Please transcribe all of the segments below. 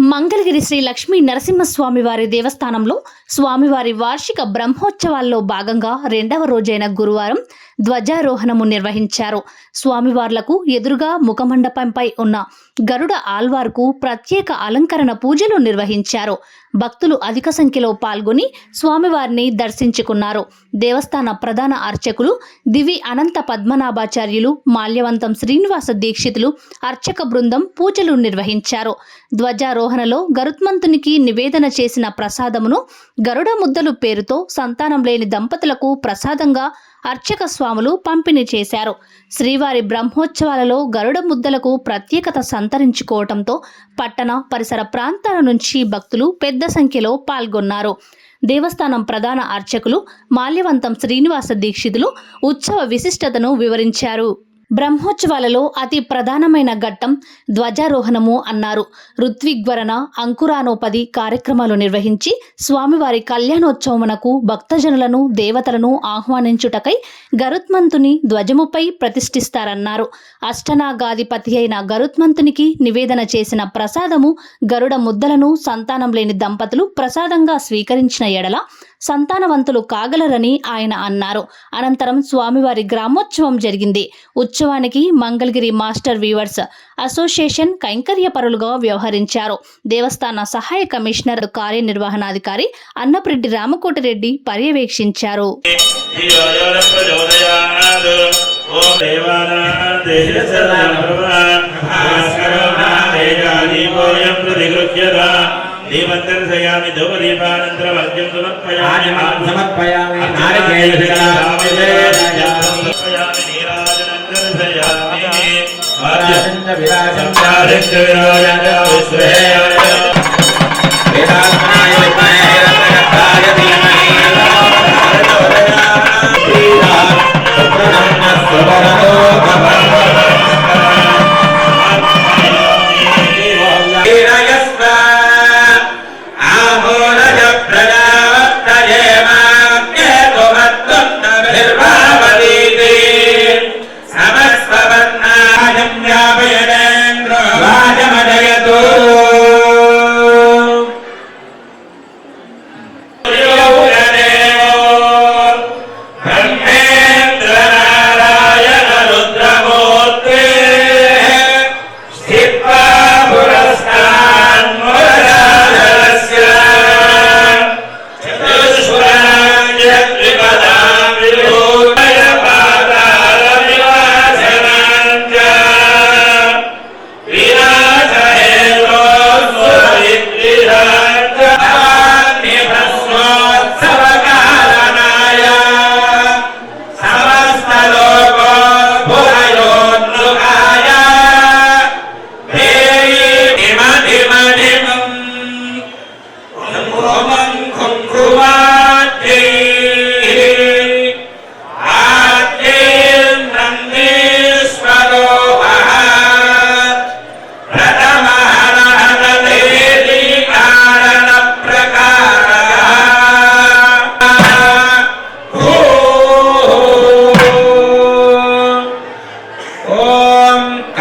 మంగళగిరి శ్రీ లక్ష్మీ నరసింహస్వామి వారి దేవస్థానంలో స్వామివారి వార్షిక బ్రహ్మోత్సవాల్లో భాగంగా రెండవ రోజైన గురువారం ధ్వజారోహణము నిర్వహించారు. స్వామివార్లకు ఎదురుగా ముఖమండపంపై ఉన్న గరుడ ఆల్వార్కు ప్రత్యేక అలంకరణ పూజలు నిర్వహించారు. భక్తులు అధిక సంఖ్యలో పాల్గొని స్వామివారిని దర్శించుకున్నారు. దేవస్థాన ప్రధాన అర్చకులు దివి అనంత పద్మనాభాచార్యులు మాల్యవంతం శ్రీనివాస దీక్షితులు అర్చక బృందం పూజలు నిర్వహించారు. ధ్వజారోహణలో గరుత్మంతునికి నివేదన చేసిన ప్రసాదమును గరుడ ముద్దలు పేరుతో సంతానం లేని దంపతులకు ప్రసాదంగా అర్చక స్వాములు పంపిణీ చేశారు. శ్రీవారి బ్రహ్మోత్సవాలలో గరుడ ముద్దలకు ప్రత్యేకత సంతరించుకోవటంతో పట్టణ పరిసర ప్రాంతాల నుంచి భక్తులు పెద్ద సంఖ్యలో పాల్గొన్నారు. దేవస్థానం ప్రధాన అర్చకులు మాల్యవంతం శ్రీనివాస దీక్షితులు ఉత్సవ విశిష్టతను వివరించారు. బ్రహ్మోత్సవాలలో అతి ప్రధానమైన ఘట్టం ధ్వజారోహణము అన్నారు. ఋత్విగ్వరణ అంకురానోపది కార్యక్రమాలు నిర్వహించి స్వామివారి కళ్యాణోత్సవమునకు భక్తజనులను దేవతలను ఆహ్వానించుటకై గరుత్మంతుని ధ్వజముపై ప్రతిష్ఠిస్తారన్నారు. అష్టనాగాధిపతి అయిన గరుత్మంతునికి నివేదన చేసిన ప్రసాదము గరుడ ముద్దలను సంతానం లేని దంపతులు ప్రసాదంగా స్వీకరించిన ఎడల సంతానవంతులు కాగలరని ఆయన అన్నారు. అనంతరం స్వామివారి గ్రామోత్సవం జరిగింది. ఉత్సవానికి మంగళగిరి మాస్టర్ వీవర్స్ అసోసియేషన్ కైంకర్యపరులుగా వ్యవహరించారు. దేవస్థాన సహాయ కమిషనర్ కార్యనిర్వహణాధికారి అన్నప్రెడ్డి రామకోటిరెడ్డి పర్యవేక్షించారు. ప్రతిగృహ్యత. దీపంతర్శయామి ధూపదీపానంతరవర్గ్యం సమర్పయామి సమర్పయామి నారికేళశిఖరామి సమర్పయామి నీరాజనం దర్శయామి రాజంచ విరాజం సంచారిత్య విరాజన విశ్వేయ వేదాత్మనాయ విద్మహే రత్నగర్భాయ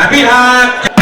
happy heart.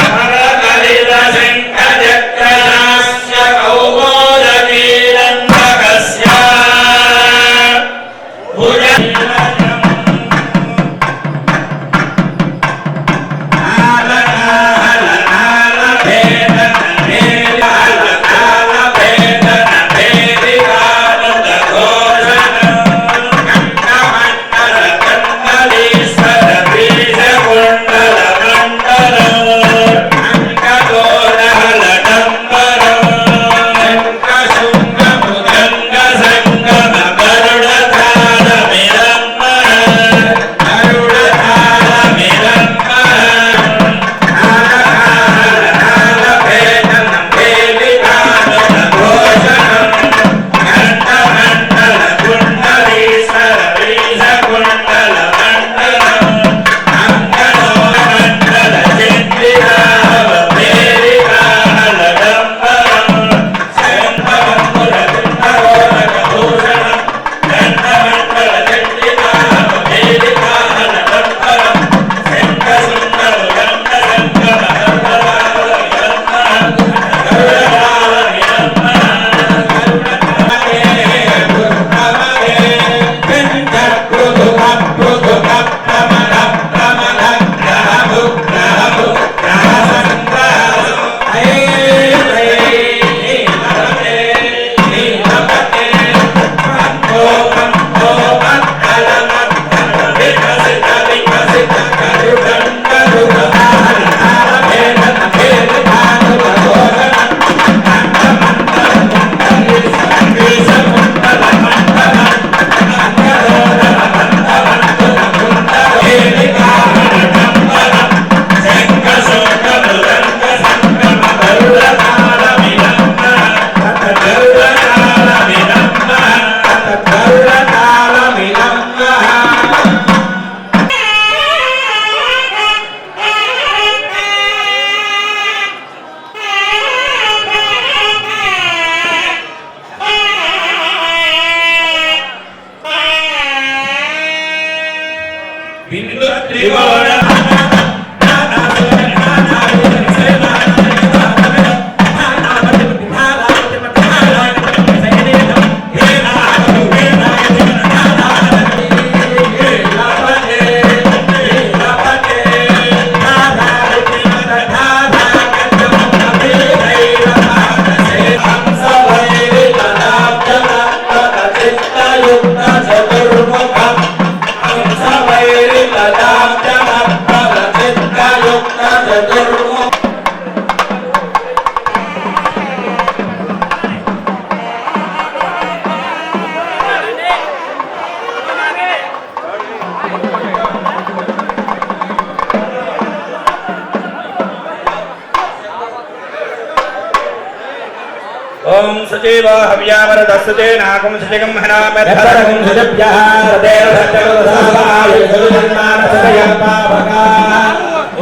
ఓం సజీవ హవ్యావరదస్సుతే నాకం సజగం హనామధరకం సజభ్యః రదేవ సత్యవదసాయ సజన్మానసయం పావకా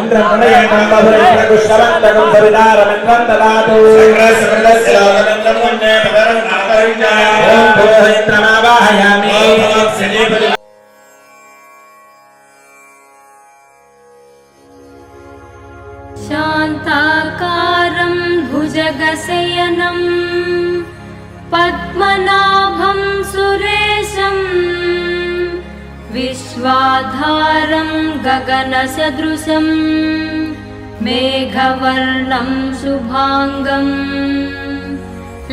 ఇంద్రప్రణయేతం బహురేణ కుష్ఠవంతకం సవితారమింద్రం దదాతు ఓం పురోహిత్రమావాహయామి शान्ताकारं भुजगशयनं पद्मनाभं सुरेशम् विश्वाधारं गगनसदृशम् मेघवर्णं शुभाङ्गम्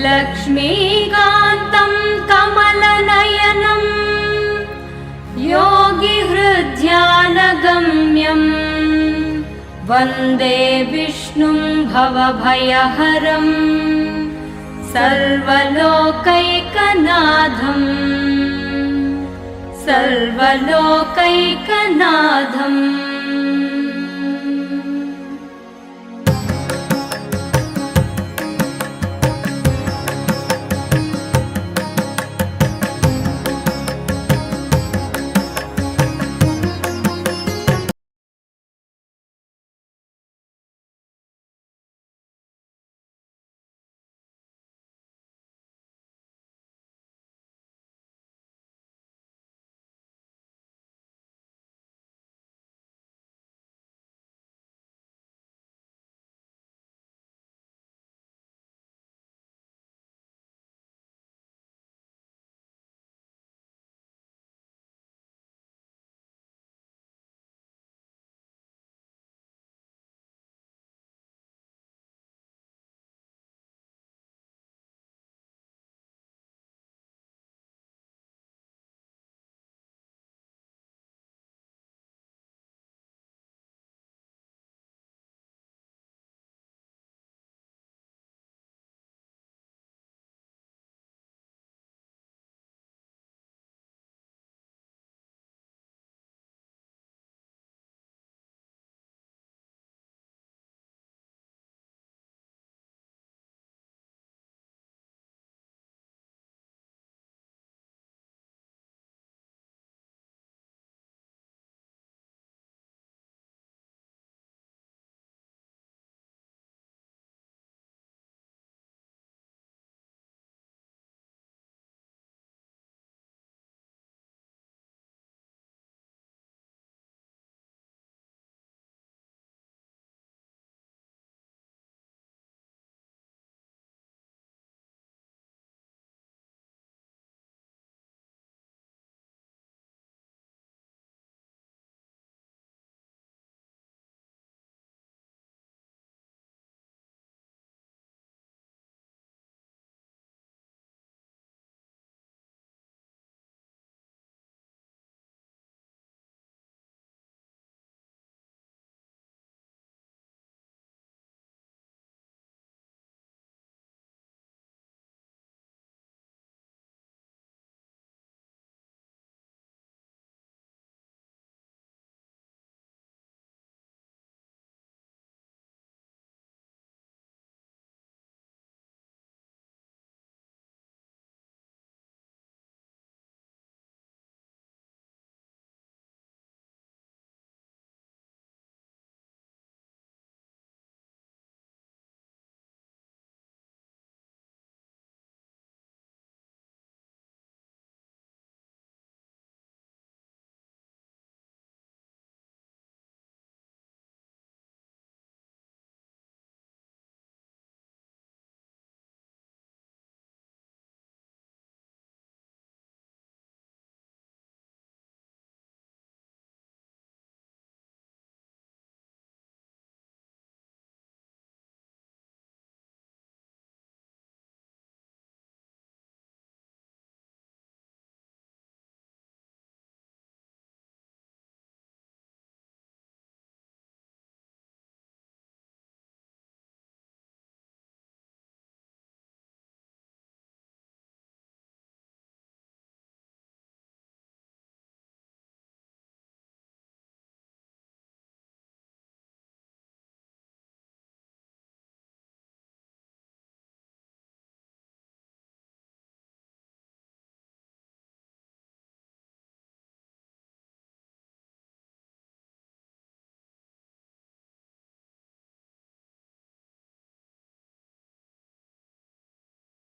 लक्ष्मीकान्तं कमलनयनम् योगिहृद्यानगम्यम् वन्दे विष्णुं भवभयहरम् सर्वलोकैकनाथम्। सर्वलोकैकनाथम्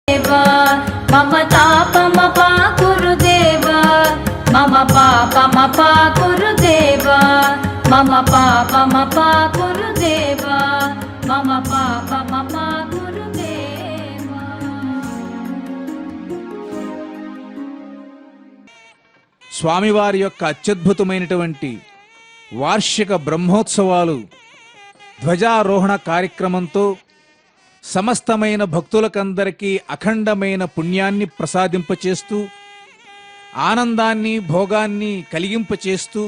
మమ తాపమపాకురు దేవా మమ పాపమపాకురు దేవా మమ పాపమపాకురు దేవా మమ పాపమపాకురు స్వామివారి యొక్క అత్యద్భుతమైనటువంటి వార్షిక బ్రహ్మోత్సవాలు ధ్వజారోహణ కార్యక్రమంతో సమస్తమైన భక్తులకందరికీ అఖండమైన పుణ్యాన్ని ప్రసాదింపచేస్తూ ఆనందాన్ని భోగాన్ని కలిగింపచేస్తూ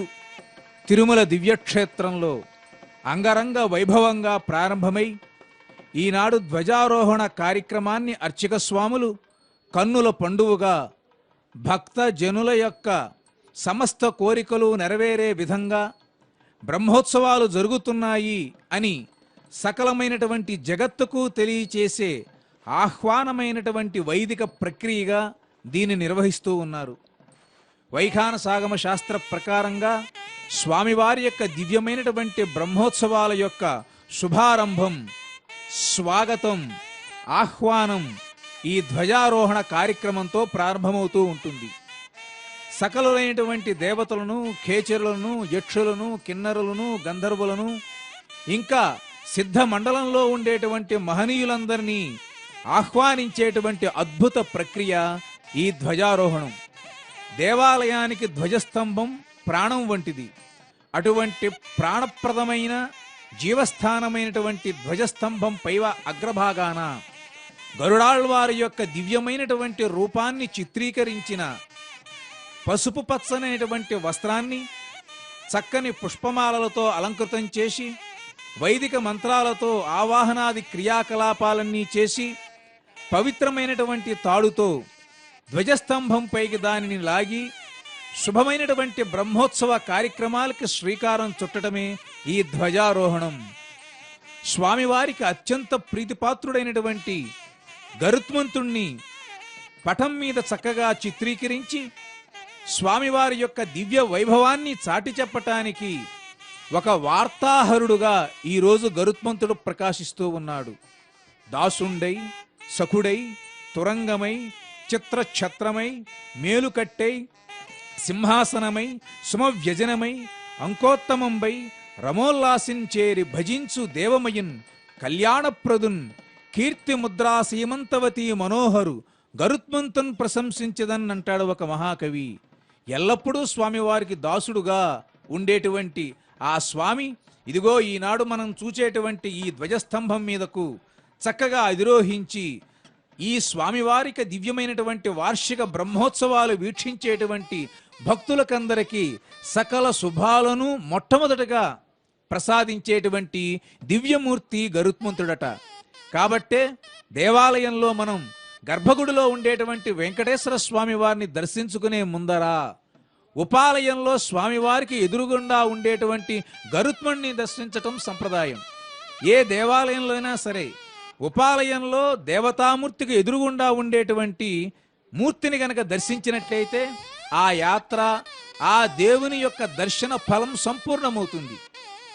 తిరుమల దివ్యక్షేత్రంలో అంగరంగ వైభవంగా ప్రారంభమై ఈనాడు ధ్వజారోహణ కార్యక్రమాన్ని అర్చక స్వాములు కన్నుల పండువుగా భక్త జనుల యొక్క సమస్త కోరికలు నెరవేరే విధంగా బ్రహ్మోత్సవాలు జరుగుతున్నాయి అని సకలమైనటువంటి జగత్తుకు తెలియచేసే ఆహ్వానమైనటువంటి వైదిక ప్రక్రియగా దీన్ని నిర్వహిస్తూ ఉన్నారు. వైఖాన సాగమ శాస్త్ర ప్రకారంగా స్వామివారి యొక్క దివ్యమైనటువంటి బ్రహ్మోత్సవాల యొక్క శుభారంభం స్వాగతం ఆహ్వానం ఈ ధ్వజారోహణ కార్యక్రమంతో ప్రారంభమవుతూ ఉంటుంది. సకలులైనటువంటి దేవతలను ఖేచరులను యక్షులను కిన్నరులను గంధర్వులను ఇంకా సిద్ధ మండలంలో ఉండేటువంటి మహనీయులందరినీ ఆహ్వానించేటువంటి అద్భుత ప్రక్రియ ఈ ధ్వజారోహణం. దేవాలయానికి ధ్వజస్తంభం ప్రాణం వంటిది. అటువంటి ప్రాణప్రదమైన జీవస్థానమైనటువంటి ధ్వజస్తంభం పైవ అగ్రభాగాన గరుడాళ్వారి యొక్క దివ్యమైనటువంటి రూపాన్ని చిత్రీకరించిన పసుపు పచ్చనైనటువంటి వస్త్రాన్ని చక్కని పుష్పమాలలతో అలంకృతం చేసి వైదిక మంత్రాలతో ఆవాహనాది క్రియాకలాపాలన్నీ చేసి పవిత్రమైనటువంటి తాడుతో ధ్వజస్తంభం పైకి దానిని లాగి శుభమైనటువంటి బ్రహ్మోత్సవ కార్యక్రమాలకి శ్రీకారం చుట్టడమే ఈ ధ్వజారోహణం. స్వామివారికి అత్యంత ప్రీతిపాత్రుడైనటువంటి గరుత్మంతుణ్ణి పటం మీద చక్కగా చిత్రీకరించి స్వామివారి యొక్క దివ్య వైభవాన్ని చాటి చెప్పటానికి ఒక వార్తాహరుడుగా ఈరోజు గరుత్మంతుడు ప్రకాశిస్తూ ఉన్నాడు. దాసుండై సఖుడై తురంగమై చిత్రఛత్రమై మేలుకట్టై సింహాసనమై సుమవ్యజనమై అంకోత్తమంబై రమోల్లాసించేరి భజించు దేవమయిన్ కళ్యాణప్రదున్ కీర్తి ముద్రా సీమంతవతి మనోహరు గరుత్మంతున్ ప్రశంసించదన్ అంటాడు ఒక మహాకవి. ఎల్లప్పుడూ స్వామివారికి దాసుడుగా ఉండేటువంటి ఆ స్వామి ఇదిగో ఈనాడు మనం చూచేటువంటి ఈ ధ్వజస్తంభం మీదకు చక్కగా అధిరోహించి ఈ స్వామివారికి దివ్యమైనటువంటి వార్షిక బ్రహ్మోత్సవాలు వీక్షించేటువంటి భక్తులకందరికీ సకల శుభాలను మొట్టమొదటగా ప్రసాదించేటువంటి దివ్యమూర్తి గరుత్మంతుడట. కాబట్టే దేవాలయంలో మనం గర్భగుడిలో ఉండేటువంటి వెంకటేశ్వర స్వామి వారిని దర్శించుకునే ముందరా ఉపాలయంలో స్వామివారికి ఎదురుగుండా ఉండేటువంటి గరుత్మణ్ణి దర్శించటం సంప్రదాయం. ఏ దేవాలయంలో అయినా సరే ఉపాలయంలో దేవతామూర్తికి ఎదురుగుండా ఉండేటువంటి మూర్తిని గనక దర్శించినట్లయితే ఆ యాత్ర ఆ దేవుని యొక్క దర్శన ఫలం సంపూర్ణమవుతుంది.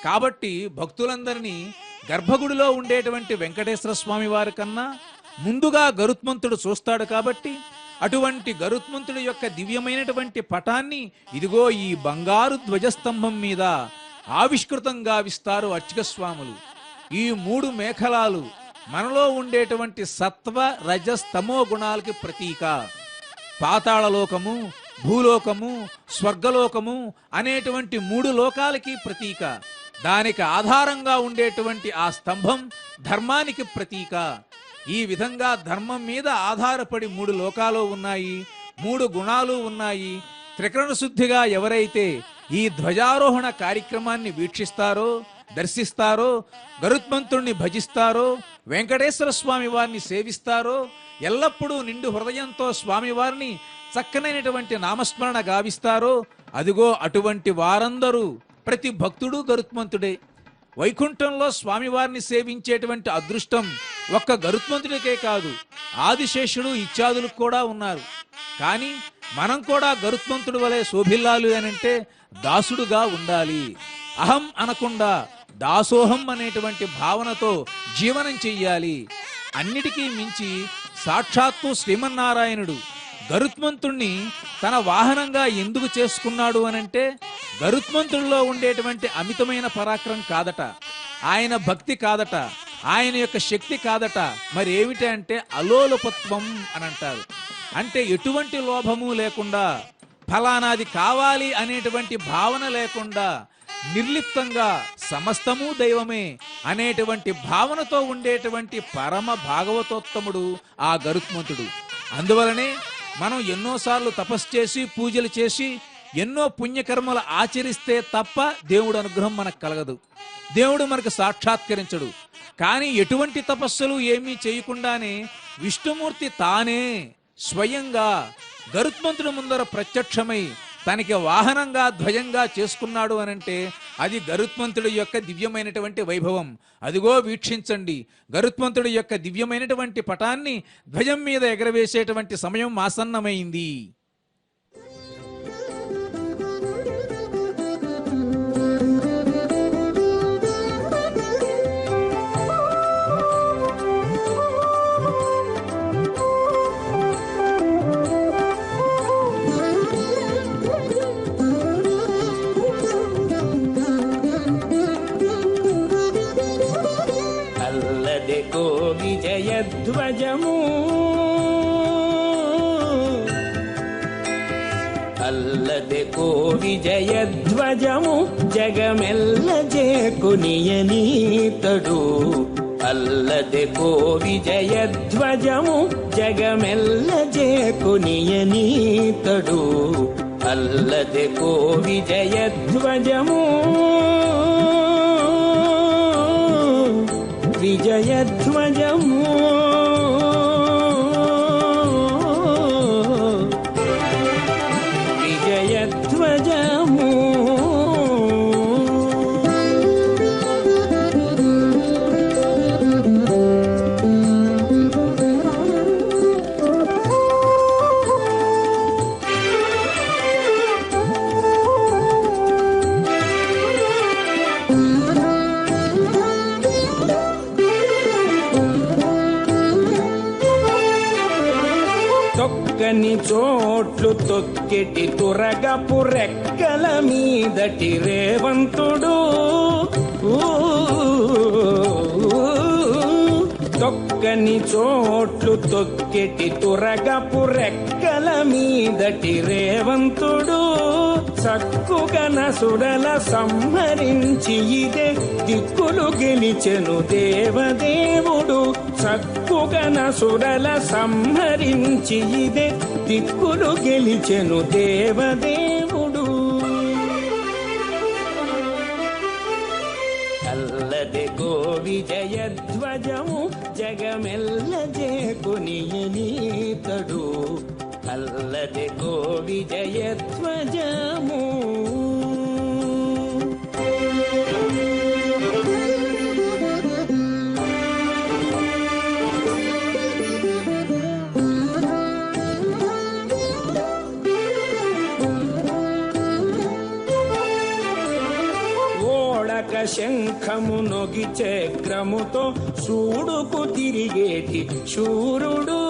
కాబట్టి భక్తులందరినీ గర్భగుడిలో ఉండేటువంటి వెంకటేశ్వర స్వామి వారి కన్నా ముందుగా గరుత్మంతుడు చూస్తాడు కాబట్టి అటువంటి గరుత్మంతుడి యొక్క దివ్యమైనటువంటి పటాన్ని ఇదిగో ఈ బంగారు ధ్వజస్తంభం మీద ఆవిష్కృతం గావిస్తారు అర్చకస్వాములు. ఈ మూడు మేఖలాలు మనలో ఉండేటువంటి సత్వ రజస్తమో గుణాలకి ప్రతీక. పాతాళలోకము భూలోకము స్వర్గలోకము అనేటువంటి మూడు లోకాలకి ప్రతీక. దానికి ఆధారంగా ఉండేటువంటి ఆ స్తంభం ధర్మానికి ప్రతీక. ఈ విధంగా ధర్మం మీద ఆధారపడి మూడు లోకాలు ఉన్నాయి మూడు గుణాలు ఉన్నాయి. త్రికరణ శుద్ధిగా ఎవరైతే ఈ ధ్వజారోహణ కార్యక్రమాన్ని వీక్షిస్తారో దర్శిస్తారో గరుత్మంతుణ్ణి భజిస్తారో వెంకటేశ్వర స్వామి వారిని సేవిస్తారో ఎల్లప్పుడూ నిండు హృదయంతో స్వామివారిని చక్కనైనటువంటి నామస్మరణ గావిస్తారో అదిగో అటువంటి వారందరూ ప్రతి భక్తుడు గరుత్మంతుడే. వైకుంఠంలో స్వామివారిని సేవించేటువంటి అదృష్టం ఒక్క గరుత్మంతుడికే కాదు ఆదిశేషుడు ఇత్యాదులకు కూడా ఉన్నారు. కానీ మనం కూడా గరుత్మంతుడు వలె శోభిల్లాలు అనంటే దాసుడుగా ఉండాలి. అహం అనకుండా దాసోహం అనేటువంటి భావనతో జీవనం చెయ్యాలి. అన్నిటికీ మించి సాక్షాత్తు శ్రీమన్నారాయణుడు గరుత్మంతుణ్ణి తన వాహనంగా ఎందుకు చేసుకున్నాడు అనంటే గరుత్మంతుడిలో ఉండేటువంటి అమితమైన పరాక్రమం కాదట. ఆయన భక్తి కాదట. ఆయన యొక్క శక్తి కాదట. మరి ఏమిటి అంటే అలోలపత్వం అని అంటారు. అంటే ఎటువంటి లోభము లేకుండా ఫలానాది కావాలి అనేటువంటి భావన లేకుండా నిర్లిప్తంగా సమస్తము దైవమే అనేటువంటి భావనతో ఉండేటువంటి పరమ భాగవతోత్తముడు ఆ గరుత్మంతుడు. అందువలనే మనం ఎన్నోసార్లు తపస్సు చేసి పూజలు చేసి ఎన్నో పుణ్యకర్మలు ఆచరిస్తే తప్ప దేవుడు అనుగ్రహం మనకు కలగదు. దేవుడు మనకు సాక్షాత్కరించడు. కానీ ఎటువంటి తపస్సులు ఏమీ చేయకుండానే విష్ణుమూర్తి తానే స్వయంగా గరుత్మంతుడి ముందర ప్రత్యక్షమై తనకి వాహనంగా ధ్వజంగా చేసుకున్నాడు అనంటే అది గరుత్మంతుడి యొక్క దివ్యమైనటువంటి వైభవం. అదిగో వీక్షించండి. గరుత్మంతుడి యొక్క దివ్యమైనటువంటి పటాన్ని ధ్వజం మీద ఎగరవేసేటువంటి సమయం ఆసన్నమైంది. విజయధ్వజము విజయధ్వజము ఎటి తురగపు రెక్కల మీదటి రేవంతుడు. తొక్కని చోట్లు తొక్కెటి తురగపు రెక్కల మీదటి రేవంతుడు. చక్కుగన సుడల సంహరించి ఇదే దిక్కులు గెలిచెను దేవదేవుడు. చక్కుగన సుడల సంహరించి ఇదే దిక్కులు గెలిచెను దేవదేవుడు. అల్లది గో విజయధ్వజము జగమెల్ల జేకునియనీతడు అల్లది గో విజయధ్వజము చక్రముతో సూడుకు తిరిగేటి శూరుడు.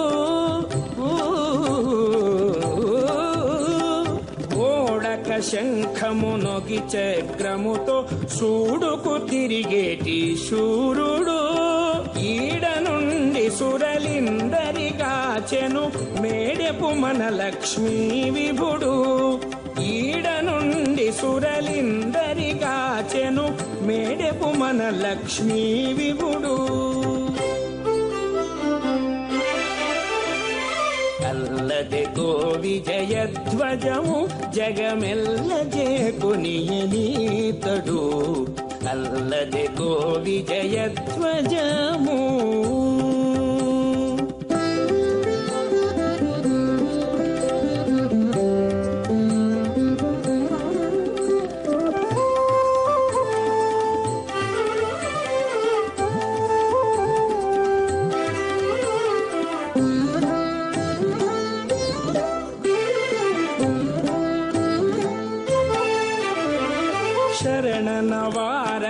ఓడక శంఖము నొగి చక్రముతో సూడుకు తిరిగేటి శూరుడు. ఈడ నుండి సురలిందరిగాచెను మేడెపు మన లక్ష్మీ విభుడు. ఈడ నుండి సురలి మన లక్ష్మీ విభుడు కల్లది గో విజయధ్వజము జగమెల్ల జయకునియనీతడు కల్లది గో విజయధ్వజము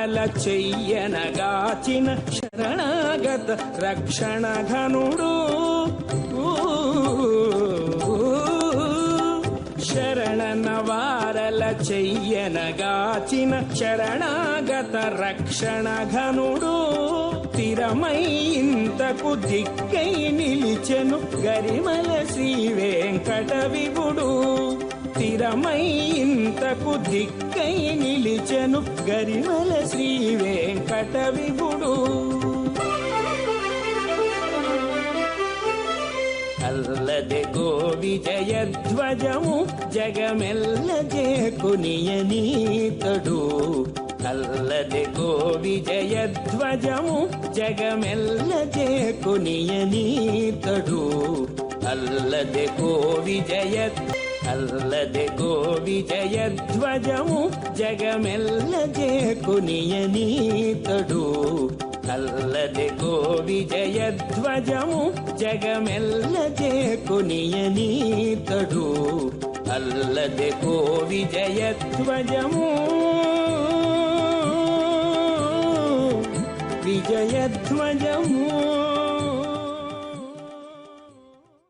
అమల చెయ్యనగాచిన శరణాగత రక్షణ ఘనుడు. శరణనవారల చెయ్యనగాచిన శరణాగత రక్షణ ఘనుడు. స్థిరమై ఇంతకు దిక్కై నిలిచెను గరిమల శ్రీ వెంకట విభుడు. స్థిరమై ఇంతకు దిక్కై నిలిచెను శబరిమల శ్రీ వెంకట విభుడు అల్లది గోడి జయధ్వజము జగమెల్ల జేకునియనీతడు అల్లది గోడి జయధ్వజము జగమెల్ల జేకునియనీతడు అల్లది గోడి జయ అల్లదె గో విజయధ్వజము జగమెల్ల జేకునియనీతడు అల్లదె గో విజయధ్వజము జగమెల్ల జేకునియనీతడు అల్లదె గో విజయధ్వజము విజయధ్వజము.